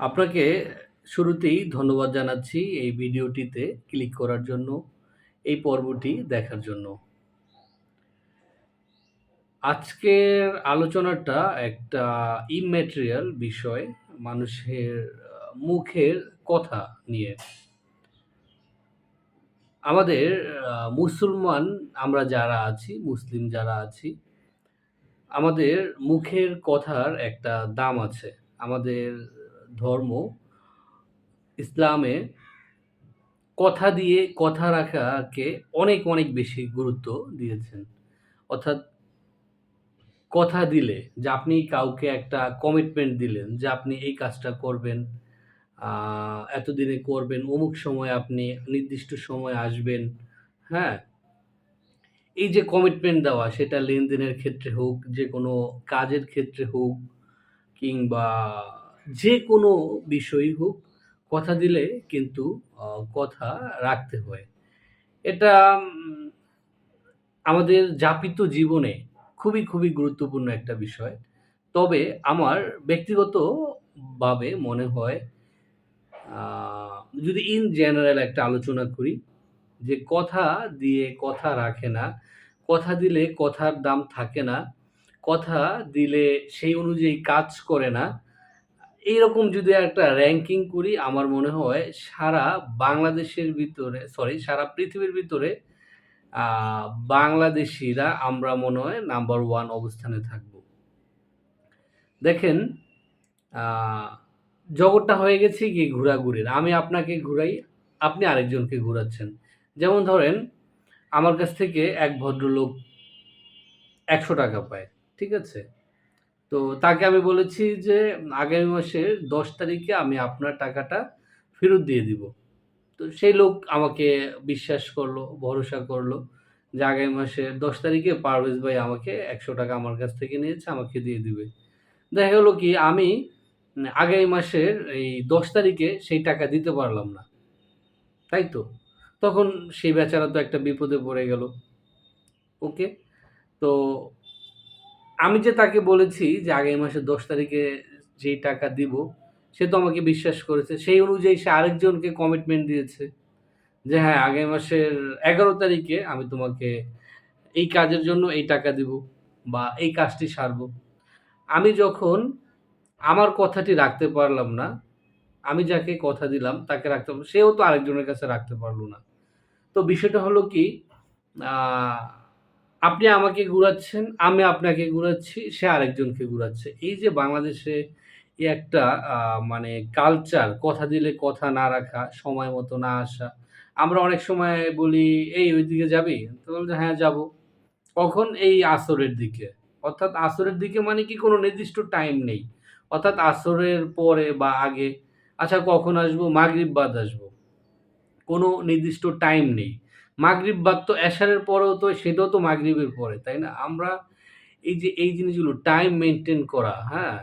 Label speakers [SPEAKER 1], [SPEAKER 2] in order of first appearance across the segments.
[SPEAKER 1] আপনাকে শুরুতেই ধন্যবাদ জানাচ্ছি এই ভিডিওটিতে ক্লিক করার জন্য, এই পর্বটি দেখার জন্য। আজকের আলোচনাটা একটা ইম্যাটেরিয়াল বিষয়, মানুষের মুখের কথা নিয়ে। আমাদের মুসলমান আমরা যারা আছি, মুসলিম যারা আছি, আমাদের মুখের কথার একটা দাম আছে। আমাদের ধর্ম ইসলামে কথা দিয়ে কথা রাখাকে অনেক, অনেক বেশি গুরুত্ব দিয়েছেন। অর্থাৎ কথা দিলে যে আপনি কাউকে একটা কমিটমেন্ট দিলেন যে আপনি এই কাজটা করবেন, এতদিনে করবেন, অমুক সময়ে আপনি নির্দিষ্ট সময় আসবেন, হ্যাঁ? এই যে কমিটমেন্ট দেওয়া সেটা লেনদেনের ক্ষেত্রে হোক, যে কোনো কাজের ক্ষেত্রে হোক কিংবা যেকোনো বিষয়ই হোক, কথা দিলে কিন্তু কথা রাখতে হয়। এটা আমাদের যাপিত জীবনে খুবই, খুবই গুরুত্বপূর্ণ একটা বিষয়। তবে আমার ব্যক্তিগতভাবে মনে হয় যদি ইন জেনারেল একটা আলোচনা করি, যে কথা দিয়ে কথা রাখে না, কথা দিলে কথার দাম থাকে না, কথা দিলে সেই অনুযায়ী কাজ করে না। এইরকম যদি একটা র্যাঙ্কিং করি আমার মনে হয় সারা বাংলাদেশের ভিতরে সরি সারা পৃথিবীর ভিতরে বাংলাদেশিরা আমরা মনে হয় নাম্বার ওয়ান অবস্থানে থাকব। দেখেন জগৎটা হয়ে গেছে কি ঘোরাঘুরির। আমি আপনাকে ঘুরাই, আপনি আরেকজনকে ঘুরাচ্ছেন। যেমন ধরেন আমার কাছ থেকে এক ভদ্রলোক ৳১০০ পায়। ঠিক আছে? তো তাকে আমি বলেছি যে আগামী মাসের ১০ তারিখে আমি আপনার টাকাটা ফেরত দিয়ে দিব। তো সেই লোক আমাকে বিশ্বাস করল, ভরসা করল যে আগামী মাসের ১০ তারিখে পারভেজ ভাই আমাকে ৳১০০ আমার কাছ থেকে নিয়েছে, আমাকে দিয়ে দিবে। দেখা গেলো কি আমি আগামী মাসের এই ১০ তারিখে সেই টাকা দিতে পারলাম না। তাই তো? তখন সেই বেচারা তো একটা বিপদে পড়ে গেল। ওকে? তো আমি যে তাকে বলেছি যে আগামী মাসের ১০ তারিখে যেই টাকা দিব, সে তো আমাকে বিশ্বাস করেছে। সেই অনুযায়ী সে আরেকজনকে কমিটমেন্ট দিয়েছে। যে হ্যাঁ, আগামী মাসের ১১ তারিখে আমি তোমাকে এই কাজের জন্য এই টাকা দিব বা এই কাজটি সারব। আমি যখন আমার কথাটি রাখতে পারলাম না, আমি যাকে কথা দিলাম তাকে রাখতে পারলাম সেও তো আরেকজনের কাছে রাখতে পারল না। তো বিষয়টা হলো কি আপনি আমাকে ঘুরাচ্ছেন, আমি আপনাকে ঘুরাচ্ছি, সে আরেকজনকে ঘুরাচ্ছে। এই যে বাংলাদেশে একটা মানে কালচার কথা দিলে কথা না রাখা, সময় মতো না আসা। আমরা অনেক সময় বলি, "এই ওইদিকে যাবি?" তো "হ্যাঁ, যাব।" কখন? এই আসরের দিকে। অর্থাৎ আসরের দিকে মানে কি কোনো নির্দিষ্ট টাইম নেই। অর্থাৎ আসরের পরে বা আগে। আচ্ছা কখন আসব? মাগরিব বাদ আসব। কোনো নির্দিষ্ট টাইম নেই। মাগরিব বাদ তো এশারের পরেও তো সেটাও তো মাগরিবের পরে, তাই না? আমরা এই যে এই জিনিসগুলো টাইম মেনটেন করা, হ্যাঁ?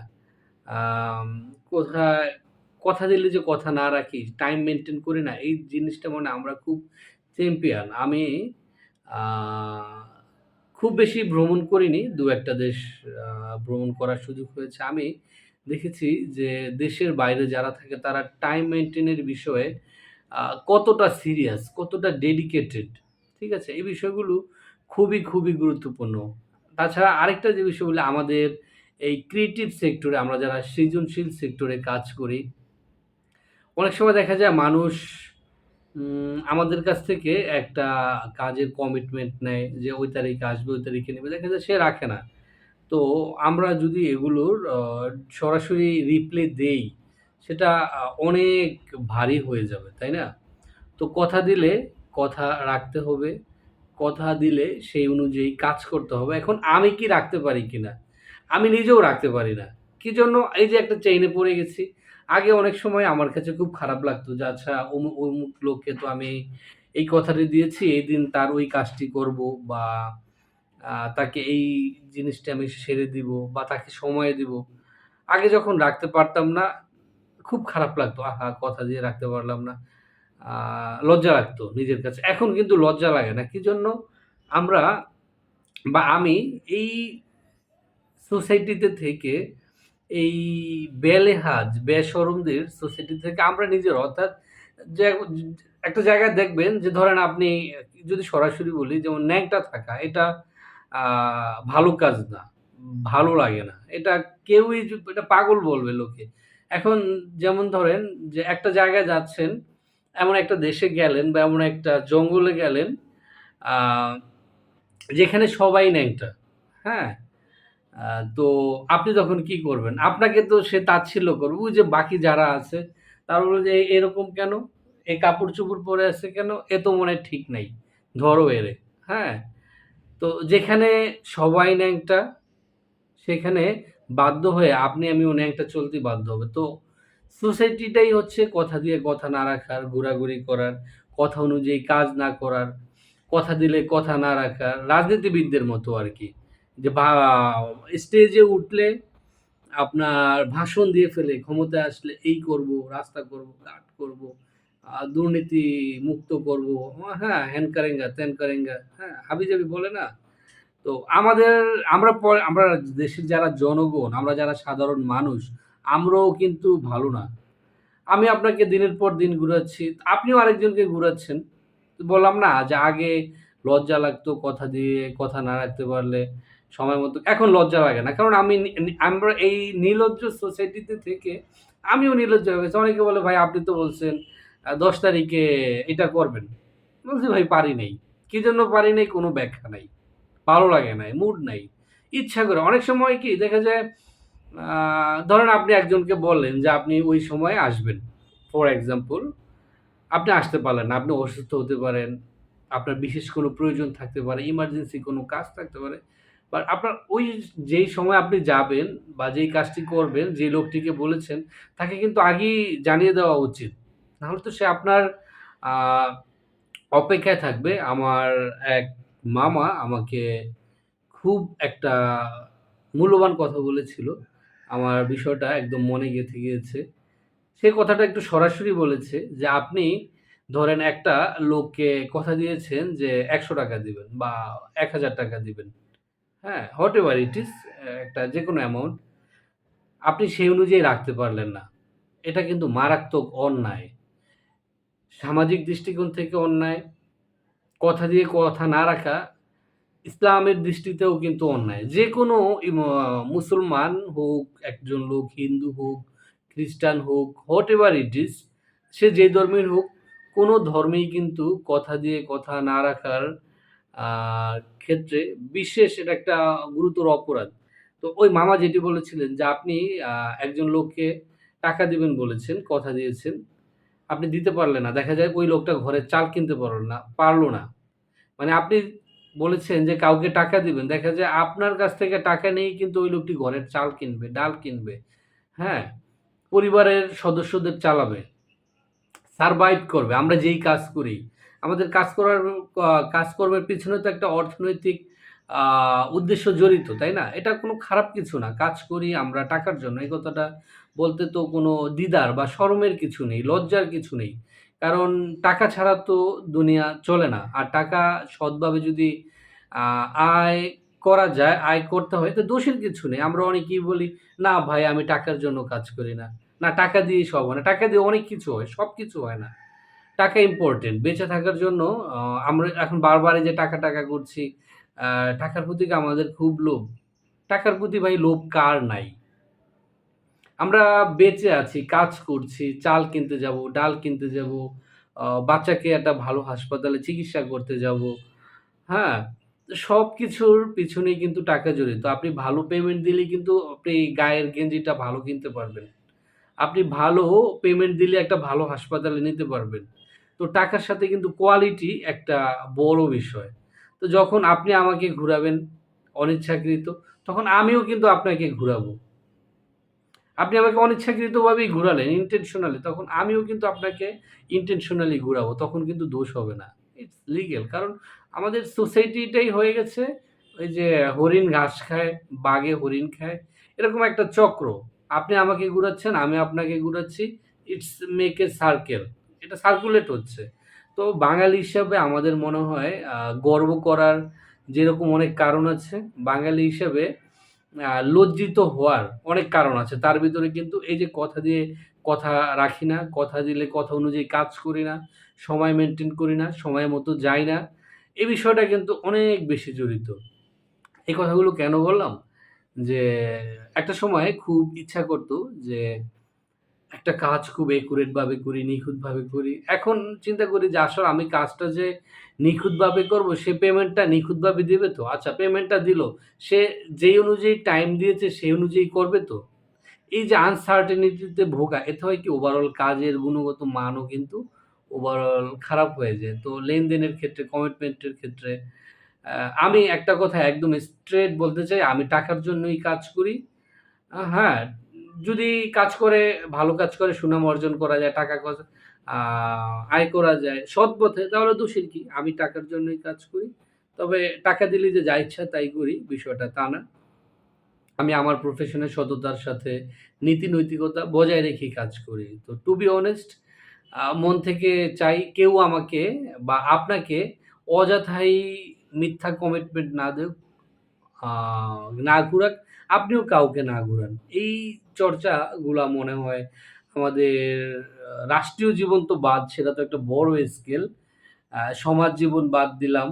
[SPEAKER 1] কোথায় কথা দিলে যে কথা না রাখি, টাইম মেনটেন করি না, এই জিনিসটা মানে আমরা খুব চ্যাম্পিয়ন। আমি খুব বেশি ভ্রমণ করিনি। দু একটা দেশ ভ্রমণ করার সুযোগ হয়েছে। আমি দেখেছি যে দেশের বাইরে যারা থাকে তারা টাইম মেনটেনের বিষয়ে কতটা সিরিয়াস, কতটা ডেডিকেটেড, ঠিক আছে? এই বিষয়গুলো খুবই, খুবই গুরুত্বপূর্ণ। তাছাড়া আরেকটা যে বিষয় বলি আমাদের এই ক্রিয়েটিভ সেক্টরে আমরা যারা সৃজনশীল সেক্টরে কাজ করি, অনেক সময় দেখা যায় মানুষ আমাদের কাছ থেকে একটা কাজের কমিটমেন্ট নেয় যে ওই তারিখে আসবে, ওই তারিখে নেবে। দেখা যায় সে রাখে না। তো আমরা যদি এগুলোর সরাসরি রিপ্লে দেই, সেটা অনেক ভারী হয়ে যাবে, তাই না? তো কথা দিলে কথা রাখতে হবে। কথা দিলে সেই অনুযায়ী কাজ করতে হবে। এখন আমি কি রাখতে পারি কি না আমি নিজেও রাখতে পারি না। কি জন্য? এই যে একটা চেইনে পড়ে গেছি। আগে অনেক সময় আমার কাছে খুব খারাপ লাগতো যে আচ্ছা অমু অমুক লোককে তো আমি এই কথাটি দিয়েছি, এই দিন তার ওই কাজটি করব বা তাকে এই জিনিসটা আমি সেরে দিব বা তাকে সময় দিব। আগে যখন রাখতে পারতাম না, খুব খারাপ লাগতো। আহা! কথা দিয়ে রাখতে পারলাম না। লজ্জা লাগতো নিজের কাছে। এখন কিন্তু লজ্জা লাগে না। কি জন্য? আমরা বা আমি এই সোসাইটিতে থেকে এই বেলেহাজ বেশরমদের সোসাইটি থেকে আমরা নিজের, অর্থাৎ একটা জায়গায় দেখবেন যে ধরেন আপনি যদি সরাসরি বলি, যেমন ন্যাংটা থাকা, এটা ভালো কাজ না, ভালো লাগে না এটা কেউই এটা পাগল বলবে লোকে এখন যেমন ধরেন যে একটা জায়গায় যাচ্ছেন, এমন একটা দেশে গেলেন বা এমন একটা জঙ্গলে গেলেন যেখানে সবাই ন্যাংটা হ্যাঁ? তো আপনি তখন কি করবেন? আপনাকে তো সে তাচ্ছিল্য করবে। ওই যে বাকি যারা আছে, তারা বলবে যে এরকম কেন? এই কাপড় চোপড় পরে আছে কেন? এ তো মনে ঠিক নাই। ধরো এরে। হ্যাঁ? তো যেখানে সবাই ন্যাংটা সেখানে বাধ্য হয়ে আপনি আমিও ন্যাংটা চলতে বাধ্য হবে। তো সোসাইটিটাই হচ্ছে কথা দিয়ে কথা না রাখার, ঘোরাঘুরি করার, কথা অনুযায়ী কাজ না করার, কথা দিলে কথা না রাখার, রাজনীতিবিদদের মতো আর কি। যে স্টেজে উঠলে আপনার ভাষণ দিয়ে ফেলে, ক্ষমতায় আসলে এই করব, রাস্তা করব, কাট করব দুর্নীতি মুক্ত করব হ্যাঁ হ্যান কারেঙ্গা ত্যান কারেঙ্গা হ্যাঁ হাবিজাবি বলে না? তো আমাদের, আমরা পরে, আমরা দেশের যারা জনগণ, আমরা যারা সাধারণ মানুষ, আমরাও কিন্তু ভালো না। আমি আপনাকে দিনের পর দিন ঘুরাচ্ছি, আপনিও আরেকজনকে ঘুরাচ্ছেন। বললাম না, যে আগে লজ্জা লাগতো কথা দিয়ে, কথা না রাখতে পারলে সময় মতো, এখন লজ্জা লাগে না। কারণ আমি আমরা এই নির্লজ্জ সোসাইটিতে থেকে আমিও নির্লজ্জ হয়ে গেছি। অনেকে বলে, ভাই, আপনি তো বলছেন দশ তারিখে এটা করবেন। বলছি, ভাই, পারি নাই। কি জন্য পারি নাই? কোনো ব্যাখ্যা নাই। ভালো লাগে নাই মুড নাই। ইচ্ছা করে, অনেক সময় কি দেখা যায় ধরেন আপনি একজনকে বললেন যে আপনি ওই সময় আসবেন। ফর এক্সাম্পল আপনি আসতে পারলেন আপনি অসুস্থ হতে পারেন, আপনার বিশেষ কোনো প্রয়োজন থাকতে পারে ইমার্জেন্সি কোনো কাজ থাকতে পারে, বা আপনার ওই যেই সময় আপনি যাবেন বা যেই কাজটি করবেন, যে লোকটিকে বলেছেন, তাকে কিন্তু আগেই জানিয়ে দেওয়া উচিত। নাহলে তো সে আপনার অপেক্ষায় থাকবে, আমার এক মামা আমাকে খুব একটা মূল্যবান কথা বলেছিল। আমার বিষয়টা একদম মনে গেঁথে গিয়েছে। সে কথাটা একটু সরাসরি বলেছে যে, আপনি ধরেন একটা লোককে কথা দিয়েছেন যে, একশো টাকা দিবেন বা এক হাজার টাকা দিবেন। হ্যাঁ হোয়াট এভার ইট ইস একটা যে কোনো অ্যামাউন্ট। আপনি সেই অনুযায়ী রাখতে পারলেন না। এটা কিন্তু মারাত্মক অন্যায়। সামাজিক দৃষ্টিকোণ থেকে অন্যায়। কথা দিয়ে কথা না রাখা ইসলামের দৃষ্টিতেও কিন্তু অন্যায়। যে কোনো মুসলমান হোক, একজন লোক হিন্দু হোক, খ্রিস্টান হোক হোয়াট এভার ইট ইজ, সে যে ধর্মের হোক, কোনো ধর্মেই কিন্তু কথা দিয়ে কথা না রাখার ক্ষেত্রে বিশেষ এটা একটা গুরুতর অপরাধ। তো ওই মামা যেটি বলেছিলেন যে আপনি একজন লোককে টাকা দিবেন বলেছেন, কথা দিয়েছেন, আপনি দিতে পারলেন না। দেখা যায় ওই লোকটা ঘরে চাল কিনতে পারল না, পারল না। মানে আপনি বলেছেন যে কাউকে টাকা দিবেন দেখা যায় আপনার কাছ থেকে টাকা নেই কিন্তু ওই লোকটি ঘরের চাল কিনবে ডাল কিনবে হ্যাঁ? পরিবারের সদস্যদের চালাবে সারভাইভ করবে আমরা যেই কাজ করি। আমাদের কাজ করার আহ, কাজকর্মের পিছনে তো একটা অর্থনৈতিক উদ্দেশ্য জড়িত তাই না? এটা কোনো খারাপ কিছু না কাজ করি আমরা টাকার জন্য। এই কথাটা বলতে তো কোনো দ্বিধার বা শরমের কিছু নেই লজ্জার কিছু নেই। কারণ টাকা ছাড়া তো দুনিয়া চলে না। আর টাকা সৎভাবে যদি আয় করা যায়, আয় করতে হয়, তো দোষের কিছু নেই। আমরা অনেকেই বলি, না ভাই, আমি টাকার জন্য কাজ করি না। না, টাকা দিয়ে সব হয় না। টাকা দিয়ে অনেক কিছু হয়, সব কিছু হয় না। টাকা ইম্পর্টেন্ট বেঁচে থাকার জন্য আমরা এখন বারবারই যে টাকা টাকা করছি টাকার প্রতি আমাদের খুব লোভ। টাকার প্রতি ভাই লোভ কার নাই? আমরা বেঁচে আছি, কাজ করছি, চাল কিনতে যাব, ডাল কিনতে যাব বাচ্চাকে একটা ভালো হাসপাতালে চিকিৎসা করতে যাব হ্যাঁ? সব কিছুর পিছনেই কিন্তু টাকা জড়িত। আপনি ভালো পেমেন্ট দিলে কিন্তু আপনি গায়ের গেঞ্জিটা ভালো কিনতে পারবেন। আপনি ভালো পেমেন্ট দিলে একটা ভালো হাসপাতালে নিতে পারবেন। তো টাকার সাথে কিন্তু কোয়ালিটি একটা বড় বিষয়। তো যখন আপনি আমাকে ঘুরাবেন, অনিচ্ছাকৃত, তখন আমিও কিন্তু আপনাকে ঘুরাবো। আপনি আমাকে অনিচ্ছাকৃতভাবেই ঘুরালেন ইন্টেনশনালি তখন আমিও কিন্তু আপনাকে ইন্টেনশনালি ঘুরাবো, তখন কিন্তু দোষ হবে না। ইটস লিগেল কারণ আমাদের সোসাইটিটাই হয়ে গেছে, ওই যে হরিণ ঘাস খায়, বাঘে হরিণ খায়, এরকম একটা চক্র। আপনি আমাকে ঘুরাচ্ছেন, আমি আপনাকে ঘুরাচ্ছি ইটস মেক এ সার্কেল এটা সার্কুলেট হচ্ছে। তো বাঙালি হিসাবে আমাদের মনে হয় গর্ব করার যেরকম অনেক কারণ আছে, বাঙালি হিসাবে লজ্জিত হওয়ার অনেক কারণ আছে। তার ভিতরে কিন্তু এই যে কথা দিয়ে কথা রাখি না, কথা দিলে কথা অনুযায়ী কাজ করি না, সময় মেনটেন করি না, সময় মতো যাই না। এই বিষয়টা কিন্তু অনেক বেশি জড়িত। এই কথাগুলো কেন বললাম? যে একটা সময় খুব ইচ্ছা করতো যে একটা কাজ খুব একুরেট ভাবে করি, নিখুঁতভাবে করি। এখন চিন্তা করি যে আসলে আমি কাজটা যে নিখুঁতভাবে করব, সে পেমেন্টটা নিখুঁতভাবে দেবে তো? আচ্ছা পেমেন্টটা দিল। সে যেই অনুযায়ী টাইম দিয়েছে সেই অনুযায়ী করবে তো? এই যে আনসার্টেনিটি তে ভোগা, এতে হয় কি ওভারঅল কাজের গুণগত মানও কিন্তু ওভারঅল খারাপ হয়ে যায়। তো লেনদেনের ক্ষেত্রে, কমিটমেন্টের ক্ষেত্রে আমি একটা কথা একদম স্ট্রেট বলতে চাই, আমি টাকার জন্যই কাজ করি। হ্যাঁ, যদি কাজ করে ভালো কাজ করে সুনাম অর্জন করা যায়, টাকা আয় করা যায় সৎ পথে তাহলে দোষের কি? আমি টাকার জন্যই কাজ করি। তবে টাকা দিলে যে যা ইচ্ছা তাই করি, বিষয়টা তা না। আমি আমার প্রফেশনের সততার সাথে নীতি নৈতিকতা বজায় রেখেই কাজ করি। তো টু বি অনেস্ট মন থেকে চাই কেউ আমাকে বা আপনাকে অযথাই মিথ্যা কমিটমেন্ট না আ না ঘুরাক, আপনিও কাউকে না ঘুরান। এই চর্চাগুলা মনে হয় আমাদের রাষ্ট্রীয় জীবন তো বাদ, সেটা তো একটা বড় স্কেল। সমাজ জীবন বাদ দিলাম,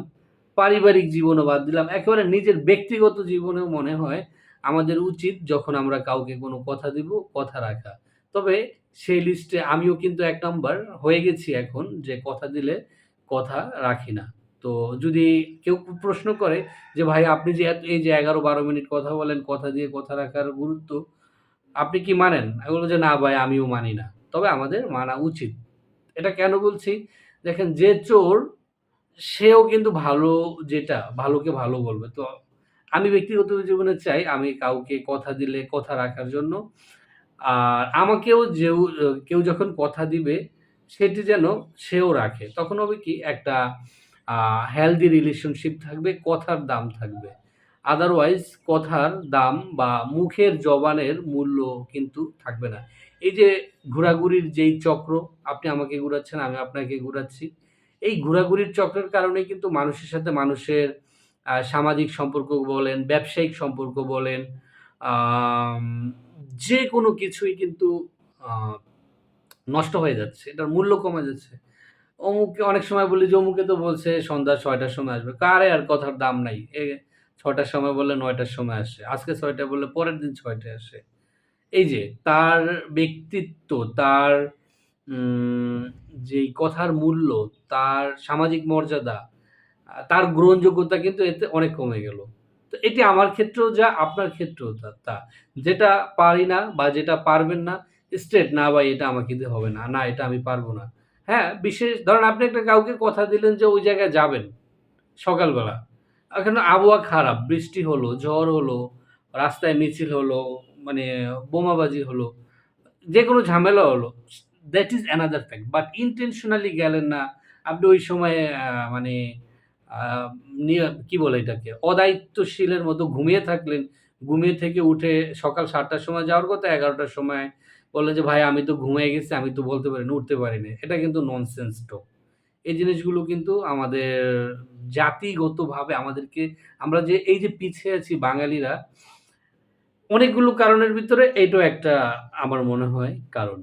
[SPEAKER 1] পারিবারিক জীবনও বাদ দিলাম। একেবারে নিজের ব্যক্তিগত জীবনেও মনে হয় আমাদের উচিত যখন আমরা কাউকে কোনো কথা দিব, কথা রাখা। তবে সেই লিস্টে আমিও কিন্তু এক নাম্বার হয়ে গেছি এখন যে কথা দিলে কথা রাখি না। তো যদি কেউ প্রশ্ন করে যে, "ভাই আপনি যে এই যে ১১-১২ মিনিট কথা বলেন, কথা দিয়ে কথা রাখার গুরুত্ব, আপনি কি মানেন?" আমি বলব যে, "না ভাই আমিও মানি না।" তবে আমাদের মানা উচিত। এটা কেন বলছি? দেখেন যে চোর সেও কিন্তু ভালো যেটা, ভালোকে ভালো বলবে। তো আমি ব্যক্তিগত জীবনে চাই আমি কাউকে কথা দিলে কথা রাখার জন্য। আর আমাকেও যেউ কেউ যখন কথা দিবে সেটি যেন সেও রাখে। তখন হবে কি একটা আ হেলথি রিলেশনশিপ থাকবে, কথার দাম থাকবে। আদারওয়াইজ কথার দাম বা মুখের জবানের মূল্য কিন্তু থাকবে না। এই যে ঘোরাঘুরির যেই চক্র, আপনি আমাকে ঘুরাচ্ছেন, আমি আপনাকে ঘুরাচ্ছি। এই ঘোরাঘুরির চক্রের কারণে কিন্তু মানুষের সাথে মানুষের সামাজিক সম্পর্ক বলেন, ব্যবসায়িক সম্পর্ক বলেন, যে কোনো কিছুই কিন্তু নষ্ট হয়ে যাচ্ছে। এটার মূল্য কমে যাচ্ছে। অমুককে অনেক সময় বলি যে, "অমুকে তো বলছে সন্ধ্যা ছয়টার সময় আসবে।" কারে আর কথার দাম নাই। এ ৬ টার সময় বললে নয়টার সময় আসে। আজকে ছয়টা বললে পরের দিন ছয়টায় আসে। এই যে তার ব্যক্তিত্ব, তার যেই কথার মূল্য, তার সামাজিক মর্যাদা, তার গ্রহণযোগ্যতা কিন্তু এতে অনেক কমে গেল। তো এটি আমার ক্ষেত্রেও যা, আপনার ক্ষেত্রেও তা। যেটা পারি না বা যেটা পারবেন না, স্ট্রেট "না ভাই এটা আমাকে হবে না। না এটা আমি পারব না।" হ্যাঁ, বিশেষ ধরেন আপনি একটা কাউকে কথা দিলেন যে ওই জায়গায় যাবেন সকালবেলা। এখন আবহাওয়া খারাপ, বৃষ্টি হলো, ঝড় হলো, রাস্তায় মিছিল হলো, মানে বোমাবাজি হলো, যে কোনো ঝামেলা হলো। That is another fact. But intentionally গেলেন না। আপনি ওই সময়ে মানে কি বলে এটাকে? অদায়িত্বশীলের মতো ঘুমিয়ে থাকলেন। ঘুমিয়ে থেকে উঠে সকাল সাতটার সময় যাওয়ার কথা এগারোটার সময় বললেন যে, "ভাই আমি তো ঘুমিয়ে গেছি, আমি তো বলতে পারিনি, উঠতে পারিনি।" এটা কিন্তু ননসেন্স টক। এই জিনিসগুলো কিন্তু আমাদের জাতিগতভাবে আমাদেরকে আমরা যে এই যে পিছিয়ে আছি বাঙালিরা, অনেকগুলো কারণের ভিতরে এইটাও একটা আমার মনে হয় কারণ।